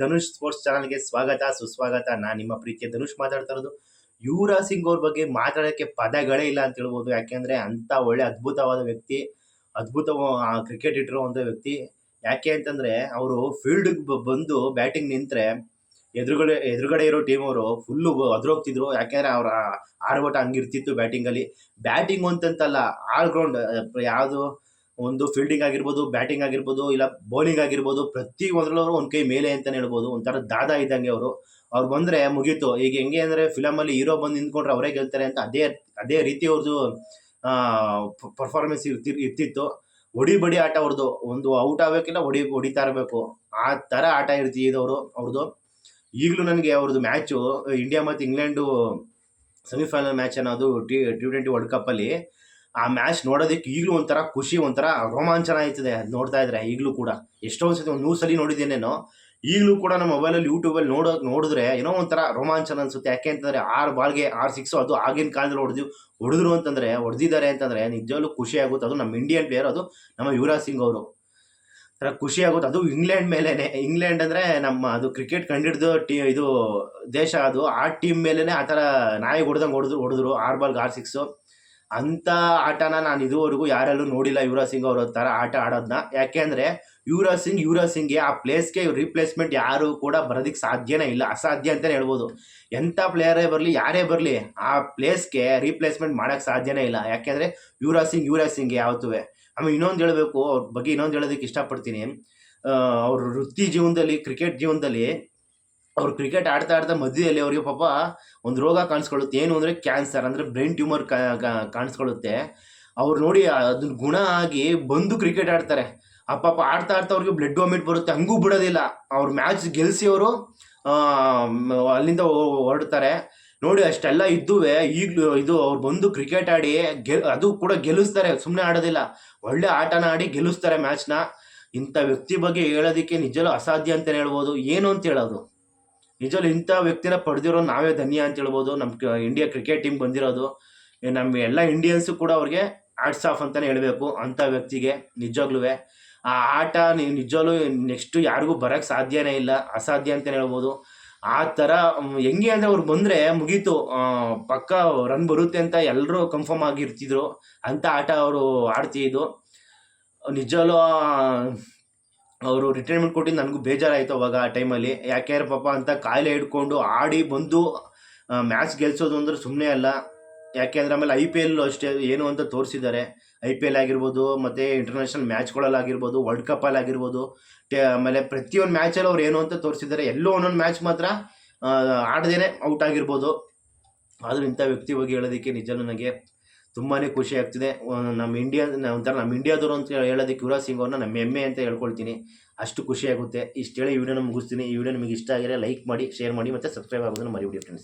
Dhanush sports ಚಾನಲ್ಗೆ ಸ್ವಾಗತ, ಸುಸ್ವಾಗತ. ನಾನು ನಿಮ್ಮ ಪ್ರೀತಿಯ ಧನುಷ್ ಮಾತಾಡ್ತಾ ಇರೋದು. ಯುವರಾಜ್ ಸಿಂಗ್ ಅವ್ರ ಬಗ್ಗೆ ಮಾತಾಡೋಕ್ಕೆ ಪದಗಳೇ ಇಲ್ಲ ಅಂತ ಹೇಳ್ಬೋದು. ಯಾಕೆಂದರೆ ಅಂಥ ಒಳ್ಳೆ ಅದ್ಭುತವಾದ ವ್ಯಕ್ತಿ, ಅದ್ಭುತ ಕ್ರಿಕೆಟ್ ಇಟ್ಟಿರೋ ಒಂದು ವ್ಯಕ್ತಿ. ಯಾಕೆ ಅಂತಂದರೆ ಅವರು ಫೀಲ್ಡ್ಗೆ ಬಂದು ಬ್ಯಾಟಿಂಗ್ ನಿಂತರೆ ಎದುರುಗಡೆ ಎದುರುಗಡೆ ಇರೋ ಟೀಮ್ ಅವರು ಫುಲ್ಲು ಅದ್ರೋಗ್ತಿದ್ರು. ಯಾಕೆಂದರೆ ಅವರ ಆರ್ಭಟ ಹಂಗಿರ್ತಿತ್ತು ಬ್ಯಾಟಿಂಗಲ್ಲಿ ಬ್ಯಾಟಿಂಗ್ ಅಂತಂತಲ್ಲ ಆಲ್ ಗ್ರೌಂಡ್ ಯಾವುದು ಒಂದು ಫೀಲ್ಡಿಂಗ್ ಆಗಿರ್ಬೋದು ಬ್ಯಾಟಿಂಗ್ ಆಗಿರ್ಬೋದು, ಇಲ್ಲ ಬೌಲಿಂಗ್ ಆಗಿರ್ಬೋದು, ಪ್ರತಿ ಒಂದರಲ್ಲೂ ಅವರು ಒಂದು ಕೈ ಮೇಲೆ ಅಂತಲೇ ಹೇಳ್ಬೋದು. ಒಂಥರ ದಾದ ಇದ್ದಂಗೆ ಅವರು. ಅವ್ರು ಬಂದರೆ ಮುಗೀತು. ಈಗ ಹೆಂಗೆ ಅಂದರೆ ಫಿಲಮಲ್ಲಿ ಹೀರೋ ಬಂದು ನಿಂತ್ಕೊಂಡ್ರೆ ಅವರೇ ಗೆಲ್ತಾರೆ ಅಂತ ಅದೇ ಅದೇ ರೀತಿ ಅವ್ರದ್ದು ಪರ್ಫಾರ್ಮೆನ್ಸ್ ಇರ್ತಿ, ಇರ್ತಿತ್ತು. ಹೊಡಿ ಬಡಿ ಆಟ ಅವ್ರದ್ದು ಒಂದು ಔಟ್ ಆಗಬೇಕಿಲ್ಲ ಹೊಡಿ, ಹೊಡಿತಾ ಇರಬೇಕು. ಆ ಥರ ಆಟ ಇರ್ತಿದ್ದವರು ಅವ್ರದ್ದು ಈಗಲೂ ನನಗೆ ಅವ್ರದ್ದು ಮ್ಯಾಚು ಇಂಡಿಯಾ ಮತ್ತು ಇಂಗ್ಲೆಂಡು ಸೆಮಿಫೈನಲ್ ಮ್ಯಾಚ್ ಅನ್ನೋದು ಟಿ ಟಿ ಟ್ವೆಂಟಿ ವರ್ಲ್ಡ್ ಕಪ್ಪಲ್ಲಿ ಆ ಮ್ಯಾಚ್ ನೋಡೋದಕ್ಕೆ ಈಗಲೂ ಒಂಥರ ಖುಷಿ, ಒಂಥರ ರೋಮಾಂಚನ ಆಯ್ತದೆ. ನೋಡ್ತಾ ಇದ್ರೆ ಈಗಲೂ ಕೂಡ. ಎಷ್ಟೋ ಸತಿ ಒಂದು ನೂರು ಸಲ ನೋಡಿದ್ದೇನೇನೋ, ಈಗಲೂ ಕೂಡ ನಮ್ಮ ಮೊಬೈಲಲ್ಲಿ ಯೂಟ್ಯೂಬಲ್ಲಿ ನೋಡೋ ನೋಡಿದ್ರೆ ಏನೋ ಒಂಥರ ರೋಮಾಂಚನ ಅನಿಸುತ್ತೆ. ಯಾಕೆ ಅಂತಂದರೆ ಆರು ಬಾಲ್ಗೆ ಆರು ಸಿಕ್ಸು ಅದು ಆಗಿನ ಕಾಲದಲ್ಲಿ ಹೊಡೆದು, ಹೊಡೆದ್ರು ಅಂತಂದರೆ, ಹೊಡೆದಿದ್ದಾರೆ ಅಂತಂದರೆ ನಿಜವಾಗ್ಲೂ ಖುಷಿ ಆಗುತ್ತೆ. ಅದು ನಮ್ಮ ಇಂಡಿಯನ್ ಪ್ಲೇಯರ್ ಅದು ನಮ್ಮ ಯುವರಾಜ್ ಸಿಂಗ್ ಅವರು. ಒಂಥರ ಖುಷಿ ಆಗುತ್ತೆ. ಅದು ಇಂಗ್ಲೆಂಡ್ ಮೇಲೇ ಇಂಗ್ಲೆಂಡ್ ಅಂದರೆ ನಮ್ಮ ಅದು ಕ್ರಿಕೆಟ್ ಕಂಡಿಡ್ದು ಟೀ, ಇದು ದೇಶ ಅದು, ಆ ಟೀಮ್ ಮೇಲೇ ಆ ಥರ ನಾಯಿ ಹೊಡೆದಂಗೆ ಹೊಡೆದು, ಹೊಡೆದ್ರು. ಆರು ಬಾಲ್ಗೆ ಆರು ಸಿಕ್ಸು ಅಂಥ ಆಟನ ನಾನು ಇದುವರೆಗೂ ಯಾರಲ್ಲೂ ನೋಡಿಲ್ಲ ಯುವರಾಜ್ ಸಿಂಗ್ ಅವರ ಥರ ಆಟ ಆಡೋದನ್ನ ಯಾಕೆಂದರೆ ಯುವರಾಜ್ ಸಿಂಗ್, ಯುವರಾಜ್ ಸಿಂಗ್ಗೆ ಆ ಪ್ಲೇಸ್ಗೆ ರೀಪ್ಲೇಸ್ಮೆಂಟ್ ಯಾರು ಕೂಡ ಬರೋದಕ್ಕೆ ಸಾಧ್ಯನೇ ಇಲ್ಲ. ಅಸಾಧ್ಯ ಅಂತಲೇ ಹೇಳ್ಬೋದು. ಎಂಥ ಪ್ಲೇಯರೇ ಬರಲಿ, ಯಾರೇ ಬರಲಿ ಆ ಪ್ಲೇಸ್ಗೆ ರೀಪ್ಲೇಸ್ಮೆಂಟ್ ಮಾಡೋಕ್ಕೆ ಸಾಧ್ಯನೇ ಇಲ್ಲ. ಯಾಕೆಂದರೆ ಯುವರಾಜ್ ಸಿಂಗ್ ಯುವರಾಜ್ ಸಿಂಗ್ ಯಾವತ್ತೂ. ಆಮೇಲೆ ಇನ್ನೊಂದು ಹೇಳಬೇಕು, ಅವ್ರ ಬಗ್ಗೆ ಇನ್ನೊಂದು ಹೇಳೋದಕ್ಕೆ ಇಷ್ಟಪಡ್ತೀನಿ. ಅವ್ರ ವೃತ್ತಿ ಜೀವನದಲ್ಲಿ ಕ್ರಿಕೆಟ್ ಜೀವನದಲ್ಲಿ ಅವ್ರು ಕ್ರಿಕೆಟ್ ಆಡ್ತಾ ಆಡ್ತಾ ಮಧ್ಯದಲ್ಲಿ ಅವರಿಗೆ ಪಾಪ ಒಂದು ರೋಗ ಕಾಣಿಸ್ಕೊಳ್ಳುತ್ತೆ. ಏನು ಅಂದರೆ ಕ್ಯಾನ್ಸರ್ ಅಂದರೆ ಬ್ರೈನ್ ಟ್ಯೂಮರ್ ಕಾಣಿಸ್ಕೊಳ್ಳುತ್ತೆ. ಅವ್ರು ನೋಡಿ ಅದನ್ನ ಗುಣ ಆಗಿ ಬಂದು ಕ್ರಿಕೆಟ್ ಆಡ್ತಾರೆ. ಆ ಪಾಪ ಆಡ್ತಾ ಆಡ್ತಾ ಅವ್ರಿಗೆ ಬ್ಲಡ್ ವಾಮಿಟ್ ಬರುತ್ತೆ. ಹಂಗೂ ಬಿಡೋದಿಲ್ಲ. ಅವ್ರು ಮ್ಯಾಚ್ ಗೆಲ್ಸಿ ಅವರು ಅಲ್ಲಿಂದ ಹೊರಡ್ತಾರೆ. ನೋಡಿ ಅಷ್ಟೆಲ್ಲ ಇದ್ದುವೆ, ಈಗಲೂ ಇದು ಅವ್ರು ಬಂದು ಕ್ರಿಕೆಟ್ ಆಡಿ ಗೆ ಅದು ಕೂಡ ಗೆಲ್ಲಿಸ್ತಾರೆ. ಸುಮ್ಮನೆ ಆಡೋದಿಲ್ಲ. ಒಳ್ಳೆ ಆಟನ ಆಡಿ ಗೆಲ್ಲಿಸ್ತಾರೆ ಮ್ಯಾಚ್ನ ಇಂಥ ವ್ಯಕ್ತಿ ಬಗ್ಗೆ ಹೇಳೋದಕ್ಕೆ ನಿಜಲೂ ಅಸಾಧ್ಯ ಅಂತಲೇ ಹೇಳ್ಬೋದು. ಏನು ಅಂತ ಹೇಳೋದು? ನಿಜವಲ್ಲೂ ಇಂಥ ವ್ಯಕ್ತಿನ ಪಡೆದಿರೋ ನಾವೇ ಧನ್ಯ ಅಂತ ಹೇಳ್ಬೋದು. ನಮ್ಮ ಇಂಡಿಯಾ ಕ್ರಿಕೆಟ್ ಟೀಮ್ ಬಂದಿರೋದು. ನಮ್ಮ ಎಲ್ಲ ಇಂಡಿಯನ್ಸು ಕೂಡ ಅವ್ರಿಗೆ ಆಟ್ಸ್ ಆಫ್ ಅಂತಲೇ ಹೇಳಬೇಕು. ಅಂಥ ವ್ಯಕ್ತಿಗೆ ನಿಜವಾಗ್ಲೂ ಆ ಆಟ ನಿಜವಾಗ್ಲೂ ನೆಕ್ಸ್ಟು ಯಾರಿಗೂ ಬರೋಕ್ಕೆ ಸಾಧ್ಯನೇ ಇಲ್ಲ. ಅಸಾಧ್ಯ ಅಂತಲೇ ಹೇಳ್ಬೋದು. ಆ ಥರ ಹೆಂಗೆ ಅಂದರೆ ಅವ್ರು ಬಂದರೆ ಮುಗೀತು. ಪಕ್ಕ ರನ್ ಬರುತ್ತೆ ಅಂತ ಎಲ್ಲರೂ ಕನ್ಫರ್ಮ್ ಆಗಿರ್ತಿದ್ರು. ಅಂಥ ಆಟ ಅವರು ಆಡ್ತಿದ್ದು ನಿಜವಲ್ಲೂ ಅವರು ರಿಟೈರ್ಮೆಂಟ್ ಕೊಟ್ಟಿದ್ದು ನನಗೂ ಬೇಜಾರಾಯಿತು ಅವಾಗ ಆ ಟೈಮಲ್ಲಿ ಯಾಕೆ ಪಾಪ ಅಂತ ಕಾಯಿಲೆ ಹಿಡ್ಕೊಂಡು ಆಡಿ ಬಂದು ಮ್ಯಾಚ್ ಗೆಲ್ಸೋದು ಅಂದ್ರೆ ಸುಮ್ಮನೆ ಅಲ್ಲ. ಯಾಕೆ ಅಂದರೆ ಆಮೇಲೆ ಐ ಪಿ ಎಲ್ ಅಷ್ಟೇ ಏನು ಅಂತ ತೋರಿಸಿದ್ದಾರೆ. ಐ ಪಿ ಎಲ್ ಆಗಿರ್ಬೋದು, ಮತ್ತು ಇಂಟರ್ನ್ಯಾಷನಲ್ ಮ್ಯಾಚ್ಗಳಲ್ಲಾಗಿರ್ಬೋದು ವರ್ಲ್ಡ್ ಕಪ್ಪಲ್ಲಾಗಿರ್ಬೋದು ಟೆ ಆಮೇಲೆ ಪ್ರತಿಯೊಂದು ಮ್ಯಾಚಲ್ಲಿ ಅವ್ರು ಏನು ಅಂತ ತೋರಿಸಿದ್ದಾರೆ. ಎಲ್ಲೋ ಒಂದೊಂದು ಮ್ಯಾಚ್ ಮಾತ್ರ ಆಡದೇನೆ ಔಟ್ ಆಗಿರ್ಬೋದು. ಆದರೂ ಇಂಥ ವ್ಯಕ್ತಿ ಬಗ್ಗೆ ಹೇಳೋದಕ್ಕೆ ನಿಜ ನನಗೆ ತುಂಬಾ ಖುಷಿ ಆಗ್ತಿದೆ. ನಮ್ಮ ಇಂಡಿಯಾ ಒಂಥರ ನಮ್ಮ ಇಂಡಿಯಾದವರು ಅಂತ ಹೇಳೋದಕ್ಕೆ ಯುವರಾಜ್ ಸಿಂಗ್ ಅವ್ರನ್ನ ನಮ್ಮ ಹೆಮ್ಮೆ ಅಂತ ಹೇಳ್ಕೊಳ್ತೀನಿ. ಅಷ್ಟು ಖುಷಿಯಾಗುತ್ತೆ ಇಷ್ಟು ಹೇಳಿ ಈ ವಿಡಿಯೋನ ಮುಗಿಸ್ತೀನಿ. ಈ ವಿಡಿಯೋ ನಿಮಗೆ ಇಷ್ಟ ಆಗಿದ್ರೆ ಲೈಕ್ ಮಾಡಿ ಶೇರ್ ಮಾಡಿ ಮತ್ತು ಸಬ್ಸ್ಕ್ರೈಬ್ ಆಗೋದನ್ನು ಮರಿಬಿಡಿ ಫ್ರೆಂಡ್ಸ್